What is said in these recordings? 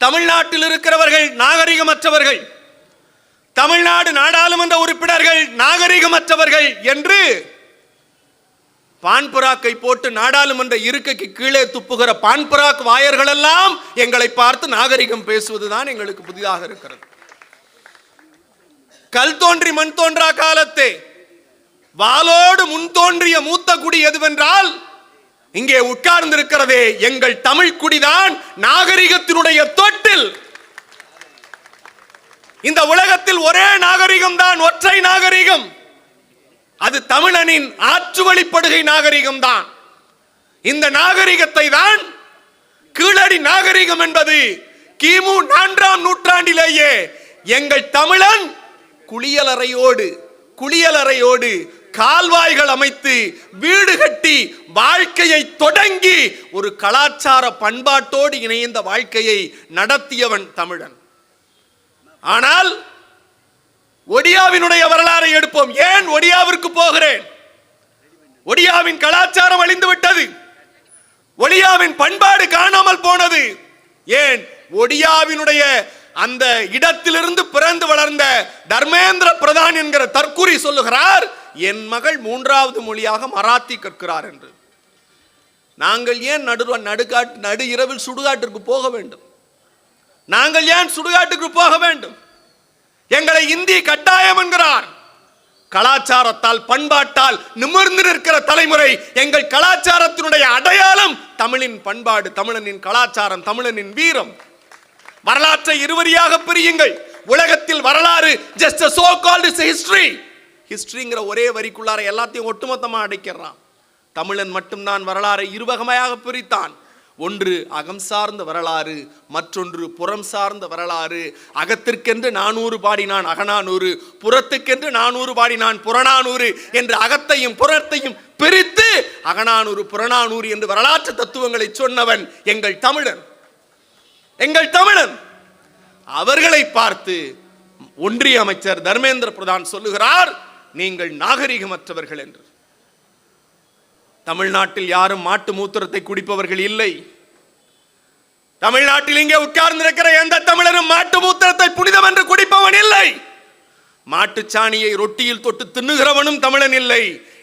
தமிழ்நாட்டில் இருக்கிறவர்கள் நாகரிகமற்றவர்கள் தமிழ்நாடு நாடாளுமன்ற உறுப்பினர்கள் நாகரிகமற்றவர்கள் என்று பான்புராக்கை போட்டு நாடாளுமன்ற இருக்கைக்கு கீழே துப்புகிற பான்புராக் வாயர்கள் எல்லாம் எங்களை பார்த்து நாகரிகம் பேசுவதுதான் எங்களுக்கு புதிதாக இருக்கிறது. கல் தோன்றி மண் தோன்றா காலத்தே வாளோடு முன் தோன்றிய மூத்த குடி எதுவென்றால் இங்கே உட்கார்ந்திருக்கிறதே எங்கள் தமிழ் குடிதான் நாகரிகத்தினுடைய தொட்டில். இந்த உலகத்தில் ஒரே நாகரிகம் தான் ஒற்றை நாகரிகம். அது தமிழனின் ஆற்று வழிப்படுகை நாகரிகம் தான் இந்த நாகரிகத்தை தான் கீழடி நாகரிகம் என்பது கிமு நான்காம் நூற்றாண்டிலேயே எங்கள் தமிழன் குளியலறையோடு குளியலறையோடு கால்வாய்கள் அமைத்து வீடு கட்டி வாழ்க்கையை தொடங்கி ஒரு கலாச்சார பண்பாட்டோடு இணைந்த வாழ்க்கையை நடத்தியவன் தமிழன். ஆனால் ஒடியாவினுடைய வரலாறை எடுப்போம். ஏன் ஒடியாவிற்கு போகிறேன்? ஒடியாவின் கலாச்சாரம் அழிந்து விட்டது. ஒடியாவின் பண்பாடு காணாமல் போனது. ஏன்? ஒடியாவினுடைய அந்த இடத்திலிருந்து பிறந்து வளர்ந்த தர்மேந்திர பிரதான் என்கிற தற்குறி சொல்லுகிறார் என் மகள் மூன்றாவது மொழியாக மராத்தி கற்கிறார் என்று. நாங்கள் ஏன் நடு நடுகாட்டு நடு இரவில் சுடுகாட்டிற்கு போக வேண்டும்? நாங்கள் ஏன் சுடுகாட்டுக்கு போக வேண்டும்? எங்களை இந்தி கட்டாயம் என்கிறார். கலாச்சாரத்தால் பண்பாட்டால் நிமிர்ந்து நிற்கிற தலைமுறை எங்கள் கலாச்சாரத்தினுடைய அடையாளம் தமிழின் பண்பாடு தமிழனின் கலாச்சாரம் தமிழனின் வீரம். வரலாற்றை இருவரியாக பிரியுங்கள். உலகத்தில் வரலாறு ஜஸ்ட் சோ கால்டு ஹிஸ்டரி ஹிஸ்ட்ரிங்கிற ஒரே வரிக்குள்ளார எல்லாத்தையும் ஒட்டுமொத்தமாக அடைக்கிறான். தமிழன் மட்டும்தான் வரலாறை இருவகமையாக பிரித்தான். ஒன்று அகம் சார்ந்த வரலாறு மற்றொன்று புறம் சார்ந்த வரலாறு. அகத்திற்கென்று நானூறு பாடினான் அகநானூறு புறத்துக்கென்று நானூறு பாடினான் புறநானூறு என்று அகத்தையும் புறத்தையும் பிரித்து அகநானூறு புறநானூறு என்று வரலாற்று தத்துவங்களை சொன்னவன் எங்கள் தமிழன். எங்கள் தமிழன். அவர்களை பார்த்து ஒன்றிய அமைச்சர் தர்மேந்திர பிரதான் சொல்லுகிறார் நீங்கள் நாகரிகமற்றவர்கள் என்று. தமிழ்நாட்டில் யாரும் மாட்டு மூத்திரத்தை குடிப்பவர்கள் இல்லை. தமிழ்நாட்டில் இங்கே உட்கார்ந்திருக்கிற எந்த தமிழரும் மாட்டு மூத்திரத்தை புனிதம் என்று குடிப்பவன் இல்லை. மாட்டுச்சாணியை ரொட்டியில் தொட்டு தின்னுகிறவனும் தமிழன் இல்லை.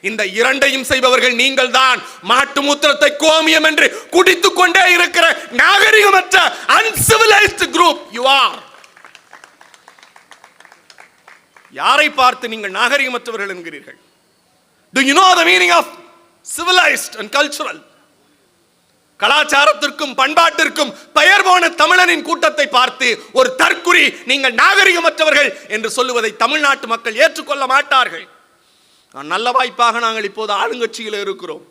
இந்த இரண்டையும் செய்பவர்கள் நீங்கள் தான் மாட்டு மூத்திரத்தை கோமியம் என்று குடித்துக் கொண்டே இருக்கிற நாகரிகமற்ற அன்சிவிலைஸ்ட் குரூப் யூ ஆர் யாரை பார்த்து நீங்கள் நாகரிகமற்றவர்கள் என்கிறீர்கள்? Do you know the meaning of civilised and cultural கலாச்சாரத்திற்கும் பண்பாட்டிற்கும் பெயர் போன தமிழனின் கூட்டத்தை பார்த்து ஒரு தற்குறி நீங்கள் நாகரிகமற்றவர்கள் என்று சொல்லுவதை தமிழ்நாட்டு மக்கள் ஏற்றுக்கொள்ள மாட்டார்கள். நல்ல வாய்ப்பாக நாங்கள் இப்போது ஆளுங்கட்சியில் இருக்கிறோம்.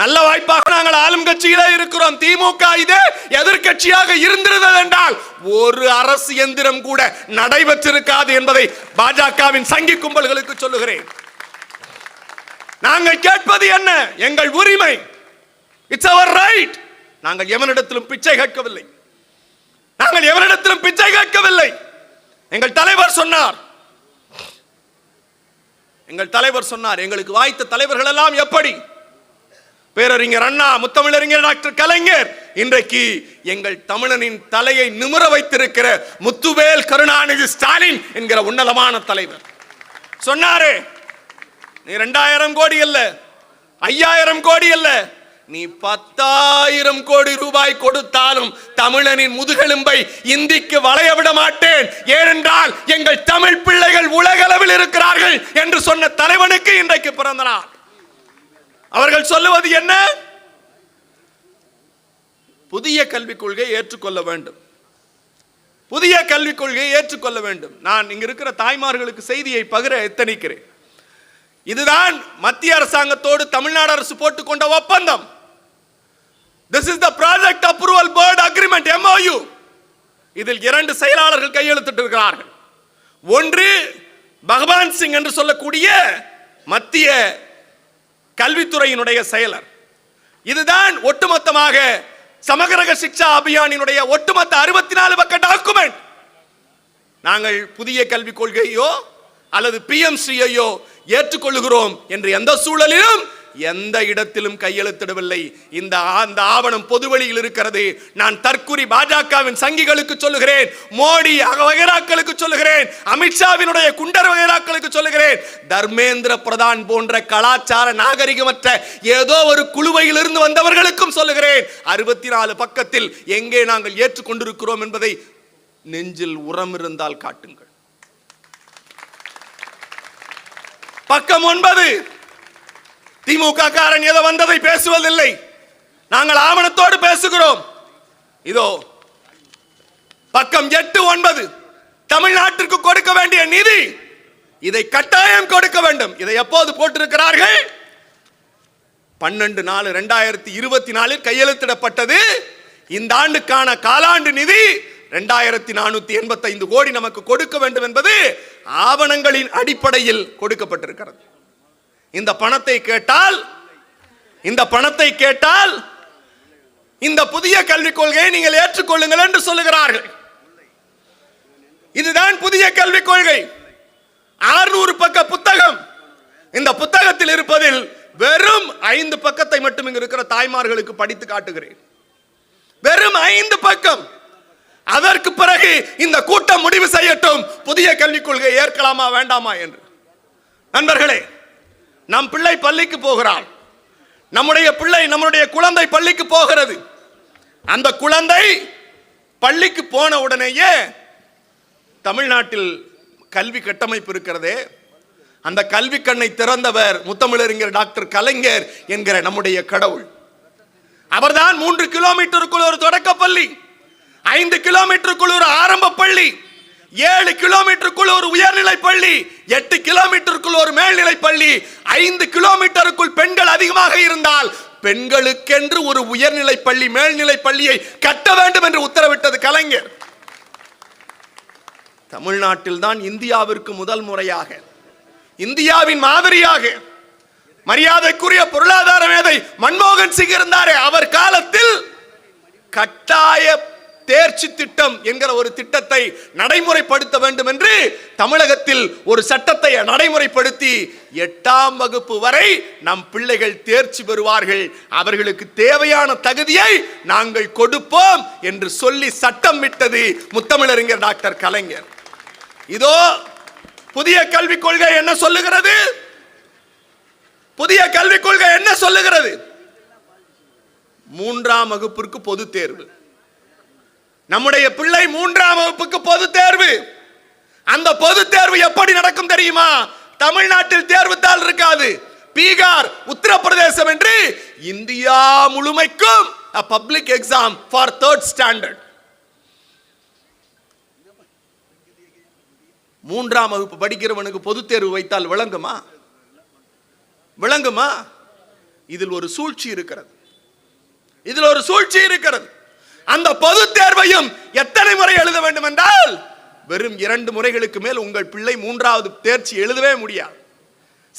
நல்ல வாய்ப்பாக நாங்கள் ஆளும் கட்சியில இருக்கிறோம். திமுக இது எதிர்க்கட்சியாக இருந்திருந்தது என்றால் ஒரு அரசு எந்திரம் கூட நடைபெற்றிருக்காது என்பதை பாஜகவின் சங்கி கும்பல்களுக்கு சொல்லுகிறேன். நாங்கள் கேட்பது என்ன? எங்கள் உரிமை. இட்ஸ் அவர் ரைட் நாங்கள் எவனிடத்திலும் பிச்சை கேட்கவில்லை. நாங்கள் எவனிடத்திலும் பிச்சை கேட்கவில்லை. எங்கள் தலைவர் சொன்னார். எங்கள் தலைவர் சொன்னார் எங்களுக்கு வாய்த்த தலைவர்கள் எல்லாம் எப்படி? பேரறிஞர் அண்ணா முத்தமிழறிஞர் டாக்டர் கலைஞர் இன்றைக்கு எங்கள் தமிழனின் தலையை நிமிர வைத்திருக்கிற முத்துவேல் கருணாநிதி ஸ்டாலின் என்கிற உன்னதமான தலைவர். சொன்னாரே நீ ரெண்டாயிரம் கோடி அல்ல ஐயாயிரம் கோடி அல்ல நீ பத்தாயிரம் கோடி ரூபாய் கொடுத்தாலும் தமிழனின் முதுகெலும்பை இந்திக்கு வளைய விட மாட்டேன். ஏனென்றால் எங்கள் தமிழ் பிள்ளைகள் உலகளவில் இருக்கிறார்கள் என்று சொன்ன தலைவனுக்கு இன்றைக்கு பிறந்தனார் அவர்கள் சொல்லுவது என்ன? புதிய கல்விக் கொள்கையை ஏற்றுக்கொள்ள வேண்டும். புதிய கல்விக் கொள்கையை ஏற்றுக்கொள்ள வேண்டும். நான் இங்க இருக்கிற தாய்மார்களுக்கு செய்தியை பகிர எத்தனிக்கிறேன். இதுதான் மத்திய அரசாங்கத்தோடு தமிழ்நாடு அரசு போட்டுக்கொண்ட ஒப்பந்தம். This is the project approval board agreement MOU இதில் இரண்டு செயலாளர்கள் கையெழுத்திட்டு இருக்கிறார்கள். ஒன்று பகவான் சிங் என்று சொல்லக்கூடிய மத்திய கல்வித்துறையினுடைய செயலர். இதுதான் ஒட்டுமொத்தமாக சமகரக சிக்ஷா அபியானினுடைய ஒட்டுமொத்த அறுபத்தி நாலு பக்க டாக்குமெண்ட் நாங்கள் புதிய கல்விக் கொள்கையோ அல்லது பிஎம்சியையோ ஏற்றுக்கொள்ளுகிறோம் என்று எந்த சூழலிலும் எந்த இடத்திலும் கையெழுத்திடவில்லை. இந்த அந்த ஆவணம் பொதுவெளியில் இருக்கிறது. நான் தற்குறி பாஜகவின் சங்கிகளுக்கு சொல்லுகிறேன். மோடி அக- வகைராக்களுக்கு சொல்லுகிறேன். அமித்ஷாவினுடைய குண்டர் வகைராக்களுக்கு சொல்லுகிறேன். தர்மேந்திர பிரதான் போன்ற கலாச்சார நாகரிகமற்ற ஏதோ ஒரு குழுவையில் இருந்து வந்தவர்களுக்கும் சொல்லுகிறேன். அறுபத்தி நாலு பக்கத்தில் எங்கே நாங்கள் ஏற்றுக்கொண்டிருக்கிறோம் என்பதை நெஞ்சில் உரம் இருந்தால் காட்டுங்கள். பக்கம் ஒன்பது. திமுக காரன் ஏதோ வந்ததை பேசுவதில்லை. நாங்கள் ஆவணத்தோடு பேசுகிறோம். இதோ பக்கம் எட்டு ஒன்பது. தமிழ்நாட்டிற்கு கொடுக்க வேண்டிய நிதி இதை கட்டாயம் கொடுக்க வேண்டும். இதை எப்போது போட்டிருக்கிறார்கள்? பன்னெண்டு நாலு ரெண்டாயிரத்தி இருபத்தி நாலில் கையெழுத்திடப்பட்டது. இந்த ஆண்டுக்கான காலாண்டு நிதி ரெண்டாயிரத்தி நானூத்தி எண்பத்தைந்து கோடி நமக்கு கொடுக்க வேண்டும் என்பது ஆவணங்களின் அடிப்படையில் கொடுக்கப்பட்டிருக்கிறது. இந்த பணத்தை கேட்டால் இந்த பணத்தை கேட்டால் இந்த புதிய கல்விக் கொள்கையை நீங்கள் ஏற்றுக்கொள்ளுங்கள் என்று சொல்லுகிறார்கள். இதுதான் புதிய கல்விக் கொள்கை. ஆறுநூறு பக்க புத்தகம். இந்த புத்தகத்தில் இருப்பதில் வெறும் ஐந்து பக்கத்தை மட்டும் இங்கு இருக்கிற தாய்மார்களுக்கு படித்து காட்டுகிறேன். வெறும் ஐந்து பக்கம். அதற்கு பிறகு இந்த கூட்டம் முடிவு செய்யட்டும். புதிய கல்விக் கொள்கை ஏற்கலாமா வேண்டாமா என்று. நண்பர்களே நம் பிள்ளை பள்ளிக்கு போகிறான் நம்முடைய பிள்ளை நம்முடைய குழந்தை பள்ளிக்கு போகிறது. அந்த குழந்தை பள்ளிக்கு போன உடனேயே தமிழ்நாட்டில் கல்வி கட்டமைப்பு இருக்கிறதே. அந்த கல்வி கண்ணை திறந்தவர் முத்தமிழறிஞர் டாக்டர் கலைஞர் என்கிற நம்முடைய கடவுள். அவர்தான் மூன்று கிலோமீட்டருக்குள் ஒரு தொடக்க பள்ளி ஐந்து கிலோமீட்டருக்குள் ஒரு ஆரம்ப பள்ளி. ஏழு கிலோமீட்டருக்குள் ஒரு உயர்நிலை பள்ளி எட்டு கிலோமீட்டருக்குள் ஒரு மேல்நிலை பள்ளி ஐந்து கிலோமீட்டருக்குள் பெண்கள் அதிகமாக இருந்தால் பெண்களுக்கென்று ஒரு உயர்நிலை பள்ளி மேல்நிலை பள்ளியை கட்ட வேண்டும் என்று உத்தரவிட்டது கலைஞர். தமிழ்நாட்டில் தான் இந்தியாவிற்கு முதல் முறையாக இந்தியாவின் மாதிரியாக மரியாதைக்குரிய பொருளாதார மேதை மன்மோகன் சிங் இருந்தாரே அவர் காலத்தில் கட்டாய தேர்ச்சி திட்டம் என்கிற ஒரு திட்டத்தை நடைமுறைப்படுத்த வேண்டும் என்று தமிழகத்தில் ஒரு சட்டத்தை நடைமுறைப்படுத்தி எட்டாம் வகுப்பு வரை நம் பிள்ளைகள் தேர்ச்சி பெறுவார்கள். அவர்களுக்கு தேவையான தகுதியை நாங்கள் கொடுப்போம் என்று சொல்லி சட்டம் விட்டது முத்தமிழறிஞர் டாக்டர் கலைஞர். இதோ புதிய கல்விக் கொள்கை என்ன சொல்லுகிறது? புதிய கல்விக் கொள்கை என்ன சொல்லுகிறது? மூன்றாம் வகுப்பிற்கு பொது தேர்வு. நம்முடைய பிள்ளை மூன்றாம் வகுப்புக்கு பொது தேர்வு. அந்த பொது தேர்வு எப்படி நடக்கும் தெரியுமா? தமிழ்நாட்டில் தேர்வுத்தாள் இருக்காது. பீகார் உத்தரப்பிரதேசம் என்று இந்தியா முழுமைக்கும் public exam for third standard மூன்றாம் வகுப்பு படிக்கிறவனுக்கு பொது தேர்வு வைத்தால் விளங்குமா? விளங்குமா? இதில் ஒரு சூழ்ச்சி இருக்கிறது. இதில் ஒரு சூழ்ச்சி இருக்கிறது. அந்த பொது தேர்வையும் எத்தனை முறை எழுத வேண்டும் என்றால் வெறும் இரண்டு முறைகளுக்கு மேல் உங்கள் பிள்ளை மூன்றாவது தேர்ச்சி எழுதவே முடியாது.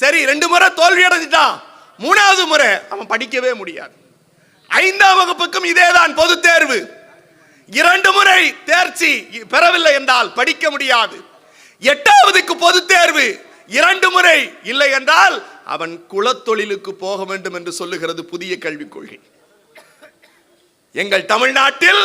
சரி ரெண்டு முறை தோல்வி அடைஞ்சிட்டான். மூணாவது முறை அவன் படிக்கவே முடியாது. ஐந்தாம் வகுப்புக்கும் இதேதான் பொது தேர்வு. இரண்டு முறை தேர்ச்சி பெறவில்லை என்றால் படிக்க முடியாது. எட்டாவதுக்கு பொது தேர்வு. இரண்டு முறை இல்லை என்றால் அவன் குலத்தொழிலுக்கு போக வேண்டும் என்று சொல்லுகிறது புதிய கல்விக் கொள்கை. எங்கள் தமிழ்நாட்டில்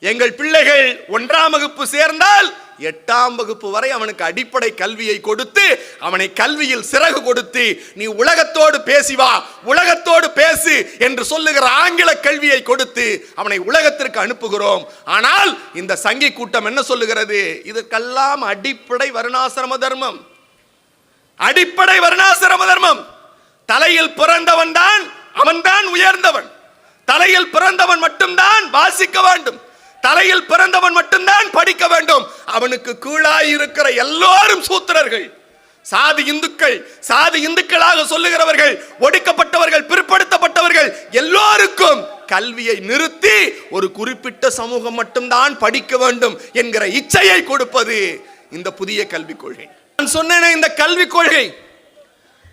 எங்கள் பிள்ளைகள் ஒன்றாம் வகுப்பு சேர்ந்தால் எட்டாம் வகுப்பு வரை அவனுக்கு அடிப்படை கல்வியை கொடுத்து அவனை கல்வியில் சிறகு கொடுத்து நீ உலகத்தோடு பேசி வா உலகத்தோடு பேசு என்று சொல்லுகிற ஆங்கில கல்வியை கொடுத்து அவனை உலகத்திற்கு அனுப்புகிறோம். ஆனால் இந்த சங்கி கூட்டம் என்ன சொல்லுகிறது? இதற்கெல்லாம் அடிப்படை வருணாசிரம தர்மம். அடிப்படை வருணாசிரம தர்மம். தலையில் பிறந்தவன் தான் அவன்தான் உயர்ந்தவன். தலையில் பிறந்தவன் மட்டும்தான் வாசிக்க வேண்டும். தலையில் பிறந்தவன் மட்டும்தான் படிக்க வேண்டும். அவனுக்கு கீழாய் இருக்கிற எல்லோரும் சூத்திரர்கள். சாதி இந்துக்கள் சாதி இந்துக்களாக சொல்லுகிறவர்கள் ஒடுக்கப்பட்டவர்கள் பிற்படுத்தப்பட்டவர்கள் எல்லோருக்கும் கல்வியை நிறுத்தி ஒரு குறிப்பிட்ட சமூகம் மட்டும்தான் படிக்க வேண்டும் என்கிற இச்சையை கொடுப்பது இந்த புதிய கல்விக் கொள்கை. நான் சொன்னேனே இந்த கல்விக் கொள்கை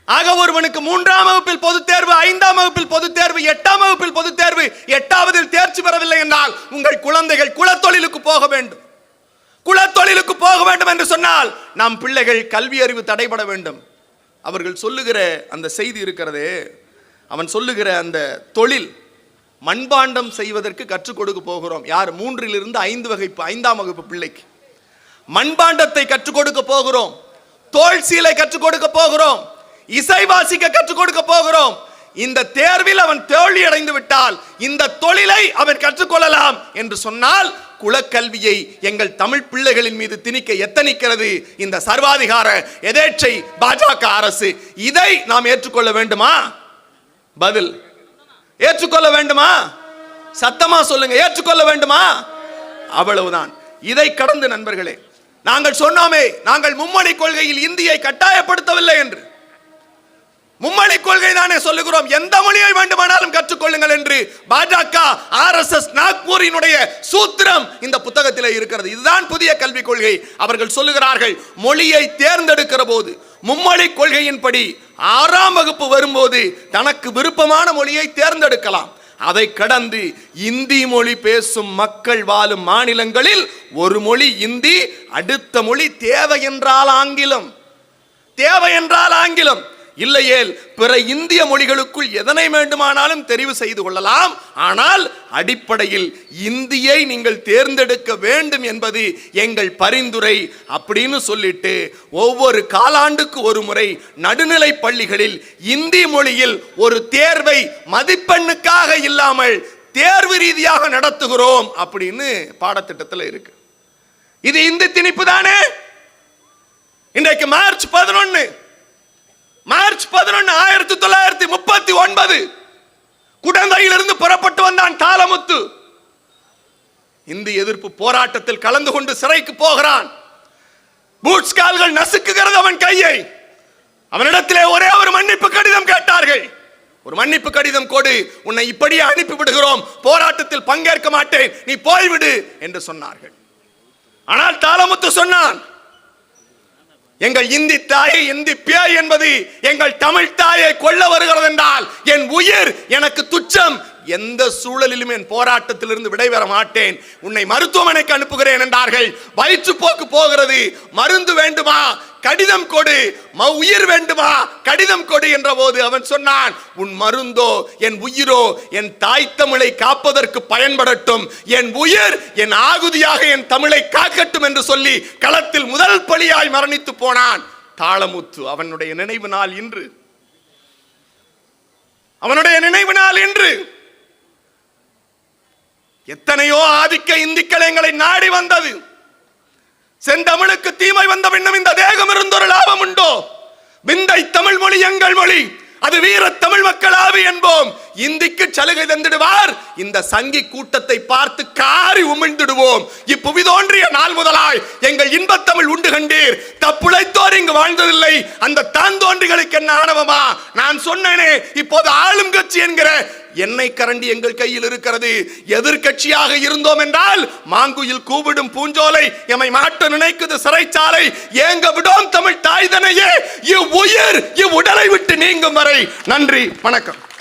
ஆக ஒருவனுக்கு மூன்றாம் வகுப்பில் பொதுத் தேர்வு ஐந்தாம் வகுப்பில் பொதுத் தேர்வு எட்டாம் வகுப்பில் பொது தேர்வு எட்டாவதில் தேர்ச்சி பெறவில்லை என்றால் உங்கள் குழந்தைகள் குலத்தொழிலுக்கு போக வேண்டும். குலத்தொழிலுக்கு போக வேண்டும் என்று சொன்னால் நம் பிள்ளைகள் கல்வி அறிவு தடைபட வேண்டும். அவர்கள் சொல்லுகிற அந்த செய்தி இருக்கிறதே அவன் சொல்லுகிற அந்த தொழில் மண்பாண்டம் செய்வதற்கு கற்றுக் கொடுக்க போகிறோம். யார்? மூன்றிலிருந்து ஐந்து வகுப்பு ஐந்தாம் வகுப்பு பிள்ளைக்கு. மண்பாண்டத்தை கற்றுக் கொடுக்க போகிறோம். தோல் சீலை கற்றுக் கொடுக்க போகிறோம். இசை வாசிக்க கற்றுக் கொடுக்க போகிறோம். இந்த தேர்வில் அவன் தோல்வி அடைந்து விட்டால் இந்த தொழிலை அவன் கற்றுக்கொள்ளலாம் என்று சொன்னால் குலக்கல்வியை எங்கள் தமிழ் பிள்ளைகளின் மீது திணிக்க எத்தனிக்கிறது? இந்த சர்வாதிகார எதேச்சை பாஜக அரசு இதை நாம் ஏற்றுக்கொள்ள வேண்டுமா? பதில். ஏற்றுக்கொள்ள வேண்டுமா? சத்தமா சொல்லுங்க ஏற்றுக்கொள்ள வேண்டுமா? அவ்வளவுதான். இதை கடந்து நண்பர்களே நாங்கள் சொன்னோமே நாங்கள் மும்மொழி கொள்கையில் இந்தியை கட்டாயப்படுத்தவில்லை என்று. மும்மொழி கொள்கை தானே சொல்லுகிறோம். எந்த மொழியை வேண்டுமானாலும் கற்றுக்கொள்ளுங்கள் என்று பாஜக ஆர் எஸ் எஸ் நாக்பூரினுடைய சூத்திரம் இந்த புத்தகத்தில் இருக்கிறது. இதுதான் புதிய கல்விக் கொள்கை. அவர்கள் சொல்லுகிறார்கள் மொழியை தேர்ந்தெடுக்கிற போது மும்மொழி கொள்கையின்படி ஆறாம் வகுப்பு வரும்போது தனக்கு விருப்பமான மொழியை தேர்ந்தெடுக்கலாம். அதை கடந்து இந்தி மொழி பேசும் மக்கள் வாழும் மாநிலங்களில் ஒரு மொழி இந்தி அடுத்த மொழி தேவை என்றால் ஆங்கிலம். தேவை என்றால் ஆங்கிலம். இல்லையேல் பிற இந்திய மொழிகளுக்குள் எதனை வேண்டுமானாலும் தெரிவு செய்து கொள்ளலாம். ஆனால் அடிப்படையில் இந்தியை நீங்கள் தேர்ந்தெடுக்க வேண்டும் என்பது எங்கள் பரிந்துரை அப்படின்னு சொல்லிட்டு ஒவ்வொரு காலாண்டுக்கு ஒரு முறை நடுநிலை பள்ளிகளில் இந்தி மொழியில் ஒரு தேர்வை மதிப்பெண்ணுக்காக இல்லாமல் தேர்வு ரீதியாக நடத்துகிறோம் அப்படின்னு பாடத்திட்டத்தில் இருக்கு. இது இந்தி திணிப்பு தானே? இன்றைக்கு மார்ச் பதினொன்னு. மார்ச் பதினொன்னு ஆயிரத்தி தொள்ளாயிரத்தி முப்பத்தி ஒன்பது. குடந்தையிலிருந்து புறப்பட்டு வந்தான் தாளமுத்து. இந்தி எதிர்ப்பு போராட்டத்தில் கலந்து கொண்டு சிறைக்கு போகிறான். பூட்ஸ் கால்கள் நசுக்குகிறது அவன் கையை. அவனிடத்திலே ஒரே ஒரு மன்னிப்பு கடிதம் கேட்டார்கள். ஒரு மன்னிப்பு கடிதம் கொடு உன்னை இப்படியே அனுப்பி விடுகிறோம். போராட்டத்தில் பங்கேற்க மாட்டேன். நீ போய்விடு என்று சொன்னார்கள். ஆனால் தாளமுத்து சொன்னான் எங்கள் இந்தி தாயை இந்தி பேய் என்பது எங்கள் தமிழ் தாயை கொல்ல வருகிறது என்றால் என் உயிர் எனக்கு துச்சம். எந்த சூழலிலும் என் போராட்டத்திலிருந்து விடைபெற மாட்டேன். உன்னை மருத்துவமனைக்கு அனுப்புகிறேன் என்றார்கள். வயிற்றுப்போக்கு போகிறது. மருந்து வேண்டுமா? கடிதம் கொடு. ம உயிர் வேண்டுமா? கடிதம் கொடு என்ற போது அவன் சொன்னான் உன் மருந்தோ என் உயிரோ என் தாய் தமிழை காப்பதற்கு பயன்படட்டும். என் உயிர் என் ஆகுதியாக என் தமிழை காக்கட்டும் என்று சொல்லி களத்தில் முதல் பலியாய் மரணித்து போனான். தாளமுத்து அவனுடைய நினைவு நாள் இன்று. அவனுடைய நினைவு நாள் இன்று. எத்தனையோ ஆதிக்க இந்திக்கள் எங்களை நாடி வந்தது. செந்தமிழுக்கு தீமை வந்த பின்னும் இந்த தேகம் இருந்தொரு லாபம் உண்டோ? விந்தை தமிழ் மொழி எங்கள் மொழி. அது வீர தமிழ் மக்களாவி என்போம். இந்திக்கு சலுகை தந்திடுவார். இந்த சங்கி கூட்டத்தை பார்த்து காரி உமிழ்ந்திடுவோம். இப்புவி தோன்றிய நாள் முதலாய் எங்கள் இன்பத்தமிழ் உண்டு கண்டீர். தப்புழைத்தோர் இங்கு வாழ்ந்ததில்லை. அந்த தான் தோன்றிகளுக்கு என்ன ஆணவமா? நான் சொன்னேனே இப்போது ஆளும் கட்சி என்கிற எண்ணெய் கரண்டி எங்கள் கையில் இருக்கிறது. எதிர்க்கட்சியாக இருந்தோம் என்றால் மாங்குயில் கூவிடும் பூஞ்சோலை எமை மாட்ட நினைக்குது சிறைச்சாலை. ஏங்க விடோம் தமிழ் தாய்தனையே இவ்வுயிர் இவ்வுடலை விட்டு நீங்கும் வரை. நன்றி வணக்கம்.